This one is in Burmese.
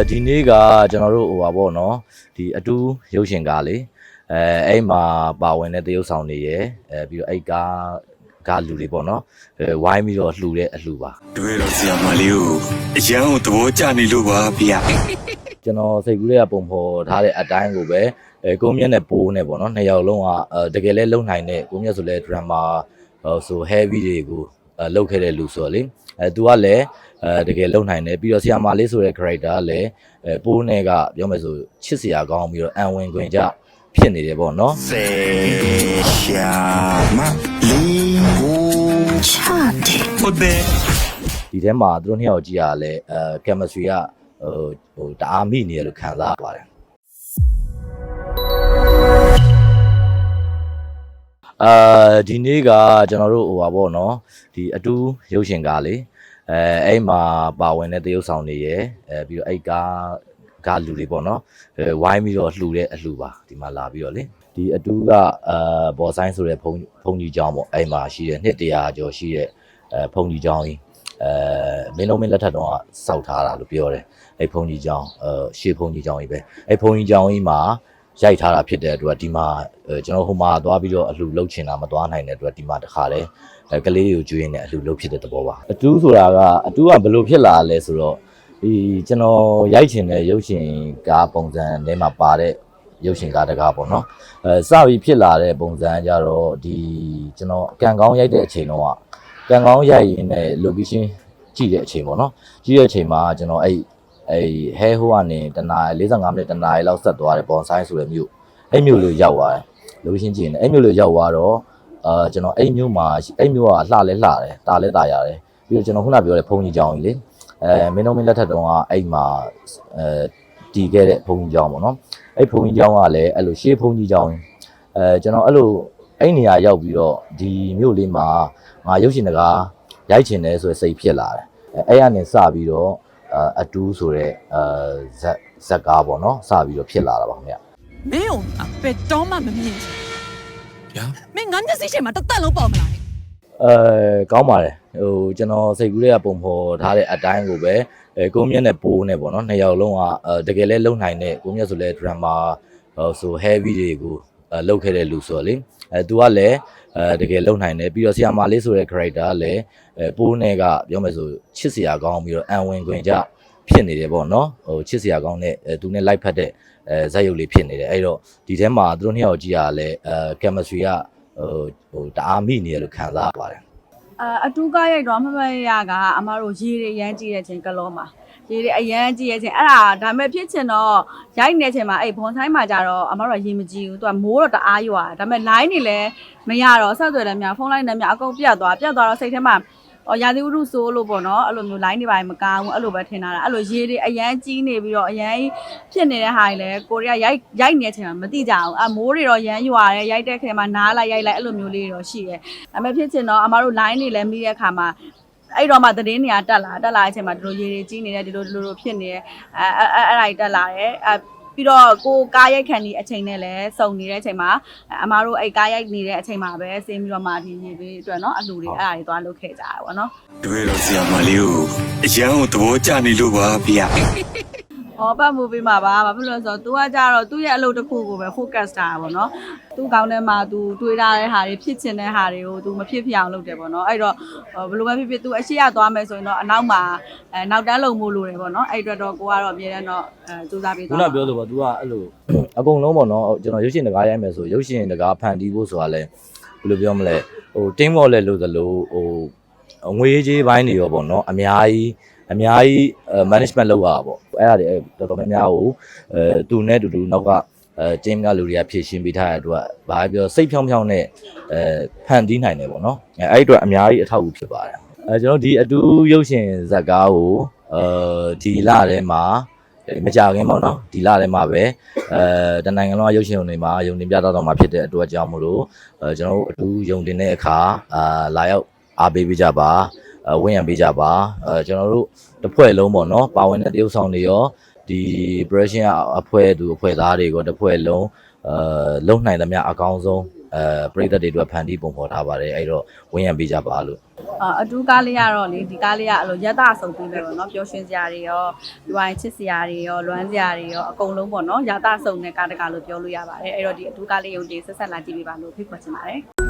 အဲဒီနေ့ကကျွန်တော်တို့ဟိုပါပေါ့နော်ဒီအတူရုပ်ရှင်ကားလေအဲအဲ့မှာပါဝင်တဲ့တရုပ်ဆောင်တွေရယ်အဲပြီးတော့အဲ့ကားကားလူတွေပေါ့နော်အဲဝိုင်းပြီးတော့လှူတဲ့အလှူပါတွေ့တော့ဆရာမလေးကိုအရန်ကိုသဘောကျနေလို့ပါဗျာကျွန်တော်စိတ်ကူးလေးကပုံဖော်ထားတဲ့အတိုင်းကိုပဲအဲကိုမြတ်နဲ့ပိုးနဲ့ပေါ့နော်နှစ်ယောက်လုံးကအဲတကယ်လဲလုံနိုင်တဲ့ကိုမြတ်ဆိုလဲ drama ဟိုဆို heavy တွေကိုအဲလုပ်ခဲ့တဲ့လူဆိုတော့လေအဲသူကလည်း အဲတကယ်လုံနိုင်တယ်ပြီးတော့ဆီယာမာလေးဆိုတဲ့ character ကလည်းအဲပိုးနဲ့ကပြောမယ်ဆိုချစ်စရာကောင်းပြီးတော့အံဝင်ခွင်ကြဖြစ်နေတယ်ပေါ့နော်စေရှာမလေးကိုချတဲ့ဟုတ်တယ်ဒီထဲမှာသူတို့နှစ်ယောက်ကြည့်ရလဲအဲ chemistry ကဟိုဟိုတအားမိနေတယ်လို့ခံစားရပါတယ်အာဒီနေ့ကကျွန်တော်တို့ဟိုပါပေါ့နော်ဒီအတူရုပ်ရှင်ကားလေ အဲအဲ့မှာပါဝင်တဲ့တရုပ်ဆောင်တွေရယ်အဲပြီးတော့အဲ့ကားကားလူတွေပေါ့နော်အဲဝိုင်းပြီးတော့လှူတဲ့အလှူပါဒီမှာလာပြီးတော့လေဒီအတူကအာဘော်ဆိုင်ဆိုတဲ့ဖုန်းဖုန်းကြီးကျောင်းပေါ့အဲ့မှာရှိတဲ့နှစ်တရာကျော်ရှိတဲ့အဲဖုန်းကြီးကျောင်းကြီးအဲမင်းလုံးမင်းလက်ထက်တော့စောက်ထားတာလို့ပြောတယ်အဲ့ဖုန်းကြီးကျောင်းအဲရှေးဖုန်းကြီးကျောင်းကြီးပဲအဲ့ဖုန်းကြီးကျောင်းကြီးမှာ ရိုက်ထားတာဖြစ်တဲ့အတွက်ဒီမှာအဲကျွန်တော်ဟိုမှာသွားပြီးတော့အလှူလုပ်ချင်တာမသွားနိုင်တဲ့အတွက်ဒီမှာတခါလဲအဲကလေးတွေကိုကျွေးနေအလှူလုပ်ဖြစ်တဲ့သဘောပါအတူဆိုတာကအတူကဘယ်လိုဖြစ်လာလဲဆိုတော့ဒီကျွန်တော်ရိုက်ချင်တဲ့ရုပ်ရှင်ကားပုံစံထဲမှာပါတဲ့ရုပ်ရှင်ကားတကားပေါ့နော်အဲစပြီးဖြစ်လာတဲ့ပုံစံကြတော့ဒီကျွန်တော်ကံကောင်းရိုက်တဲ့အချိန်တော့ကံကောင်းရိုက်ရင်လည်း location ကြည့်တဲ့အချိန်ပေါ့နော်ကြည့်တဲ့အချိန်မှာကျွန်တော်အဲ့ အဲ့ဟဲဟိုကနေတနား45မိနစ်တနားလောက်ဆက်သွားတယ်ဘွန်ဆိုင်ဆိုတဲ့မြို့အဲ့မြို့လေးရောက်သွားတယ် location ကြည့်နေအဲ့မြို့လေးရောက်သွားတော့အာကျွန်တော်အဲ့မြို့မှာအဲ့မြို့ကလှလဲလှတယ်တာလဲတာရတယ်ပြီးတော့ကျွန်တော်ခုနပြောတဲ့ဘုံကြီးကျောင်းကြီးလေအဲမင်းတို့မင်းလက်ထက်တုန်းကအဲ့မှာအဲတည်ခဲ့တဲ့ဘုံကြီးကျောင်းပေါ့နော်အဲ့ဘုံကြီးကျောင်းကလည်းအဲ့လိုရှေးဘုံကြီးကျောင်းအဲကျွန်တော်အဲ့လိုအဲ့နေရာရောက်ပြီးတော့ဒီမြို့လေးမှာငါရုပ်ရှင်တကားရိုက်ချင်တယ်ဆိုတဲ့စိတ်ဖြစ်လာတယ်အဲအဲ့ကနေစပြီးတော့ အာအတူးဆိုတဲ့အာဇက်ဇက်ကားပေါ့နော်စပြီးတော့ဖြစ်လာတာပါခင်ဗျမင်းတို့အပက်တော့မှမမြင်ဗျာမင်းငါမျက်စိချိန်မှာတစ်သက်လုံးပေါက်မလားအဲကောင်းပါတယ်ဟိုကျွန်တော်စိတ်ကူးလေးကပုံဖော်ထားတဲ့အတိုင်းကိုပဲအဲကိုမြတ်နဲ့ပိုးနဲ့ပေါ့နော်နှစ်ယောက်လုံးကအဲတကယ်လဲလုံနိုင်တဲ့ကိုမြတ်ဆိုလဲ drama ဟိုဆို heavy တွေကိုအဲ လုပ်ခဲ့တဲ့လူဆိုတော့လေအဲသူကလည်းအဲတကယ်လုံနိုင်တယ်ပြီးတော့ဆီယာမာလေးဆိုတဲ့ character ကလည်းအဲပိုးနဲ့ကပြောမယ်ဆိုချစ်စရာကောင်းပြီးတော့အံဝင်ခွင်ကြဖြစ်နေတယ်ပေါ့နော်ဟိုချစ်စရာကောင်းတဲ့အဲသူနဲ့လိုက်ဖက်တဲ့အဲဇက်ရုပ်လေးဖြစ်နေတယ်အဲ့တော့ဒီထဲမှာသူတို့နှစ်ယောက်ကြည့်ရလဲအဲ chemistry ကဟိုဟိုတအားမိနေတယ်လို့ခံစားရပါတယ်အာအတူကရိုက်တော့မမရကအမတို့ရေတွေရမ်းကြည့်တဲ့ချိန်ကလောမှာ ရေတွေအရမ်းကြည့်ရဲ့ချိန်အဲ့ဒါဒါမဲ့ဖြစ်ချင်တော့ရိုက်နေချိန်မှာအဲ့ဘွန်ဆိုင်မှာကြတော့အမတို့ကရေမကြည့်ဘူးသူကမိုးတော့တအားရွာဒါမဲ့ line တွေလည်းမရတော့ဆက်သွယ်လည်းမရဖုန်း line လည်းမရအကုန်ပြတ်သွားပြတ်သွားတော့စိတ်ထဲမှာအော်ရာသီဥတုဆိုးလို့ပေါ့နော်အဲ့လိုမျိုး line တွေပါမကောင်းဘူးအဲ့လိုပဲထင်တာအဲ့လိုရေတွေအရန်ကြီးနေပြီးတော့အရန်ဖြစ်နေတဲ့ဟာတွေလည်းကိုရီးယားရိုက်ရိုက်နေတဲ့အချိန်မှာမသိကြဘူးအမိုးတွေတော့ရမ်းရွာတယ်ရိုက်တဲ့ခေတ်မှာနားလိုက်ရိုက်လိုက်အဲ့လိုမျိုးလေးတွေတော့ရှိတယ်ဒါပေမဲ့ဖြစ်ချင်တော့အမတို့ line တွေလည်းမိတဲ့အခါမှာ အဲ့တော့မှသတင်းတွေကတက်လာတက်လာတဲ့အချိန်မှာဒီလိုရေတွေကြီးနေတယ်ဒီလိုဒီလိုဖြစ်နေတယ်အဲအဲ့အဲ့ဒါတွေတက်လာတယ်အဲပြီးတော့ကိုကားရိုက်ခံနေအချိန်နဲ့လည်းစုံနေတဲ့အချိန်မှာအမားတို့အဲ့ကားရိုက်နေတဲ့အချိန်မှာပဲဆင်းပြီးတော့မှဒီရေပေးအတွက်နော်အလှူတွေအဲ့ဒါတွေသွားလုပ်ခဲ့ကြတာပေါ့နော်တွေ့တော့ဆရာမလေးကိုအရန်ကိုသဘောကျနေလို့ပါဗျာ ဟောပတ်မှုပေးမှာပါဘာဖြစ်လို့လဲဆိုတော့ तू ကကြတော့သူ့ရဲ့အလုပ်တစ်ခုကိုပဲ focus တာပါဗောနော်သူ့ကောင်းထဲမှာ तू တွေးထားတဲ့ဟာတွေဖြစ်ချင်တဲ့ဟာတွေကို तू မဖြစ်ဖြစ်အောင်လုပ်တယ်ဗောနော်အဲ့တော့ဘယ်လိုပဲဖြစ်ဖြစ် तू အရှိရသွားမယ်ဆိုရင်တော့အနောက်မှာအဲနောက်တန်းလုံမှုလို့တယ်ဗောနော်အဲ့အတွက်တော့ကိုကတော့အမြဲတမ်းတော့အဲစူးစမ်းပေး ခု သွား နပြောလို့ပေါ့ तू ကအဲ့လိုအကုန်လုံးပေါ့နော်ကျွန်တော်ရုပ်ရှင်တကားရိုက်မယ်ဆိုရုပ်ရှင်တကားဖန်တီးဖို့ဆိုတာလဲဘယ်လိုပြောမလဲဟို team work လဲလို့သလိုဟိုငွေကြီးပိုင်းတွေရောပေါ့နော်အများကြီး အများကြီး management လုပ်ရတာပေါ့အဲ့ဒါတွေတော်တော်များများကိုအဲသူနဲ့တူတူနောက်ကအဲ team ကလူတွေကဖြည့်ရှင်းပေးထားတဲ့အတွက်ဘာပဲပြောစိတ်ဖြောင်းဖြောင်းနဲ့အဲဖန်တီးနိုင်တယ်ပေါ့နော်အဲအဲ့ဒီအတွက်အများကြီးအထောက်အကူဖြစ်ပါတယ်အဲကျွန်တော်ဒီအတူရုပ်ရှင်ဇာတ်ကားကိုအဲဒီလထဲမှာမကြခင်ပေါ့နော်ဒီလထဲမှာပဲအဲတနိုင်ငံလုံးကရုပ်ရှင်ရုံတွေမှာရုံတင်ပြတော့တော့မှာဖြစ်တဲ့အတွက်ကြောင့်မလို့အဲကျွန်တော်တို့အတူရုံတင်တဲ့အခါအာလာရောက်အားပေးပေးကြပါအဲ ဝင့်ရံပေးကြပါအဲကျွန်တော်တို့တစ်ဖွဲ့လုံးပေါ့နော်ပါဝင်တဲ့တရုပ်ဆောင်တွေရောဒီ operation အဖွဲ့သူအဖွဲ့သားတွေကိုတစ်ဖွဲ့လုံးအဲလုံနိုင်သမျှအကောင်းဆုံးအဲပရိသတ်တွေအတွက်ဖန်တီးပုံဖော်ထားပါတယ်အဲ့တော့ဝင်ရံပေးကြပါလို့အာအတူကားလေးကတော့လေဒီကားလေးကအဲ့လိုရက်တာဆုံပြီးပဲပေါ့နော်ပျော်ရွှင်စရာတွေရောဒီဝိုင်းချစ်စရာတွေရောလွမ်းစရာတွေရောအကုန်လုံးပေါ့နော်ရတာဆုံတဲ့ကားတကာလို့ပြောလို့ရပါတယ်အဲ့တော့ဒီအတူကားလေးရုံတင်ဆက်ဆက်လာကြည့်ပေးပါလို့ဖိတ်ခေါ်ချင်ပါတယ်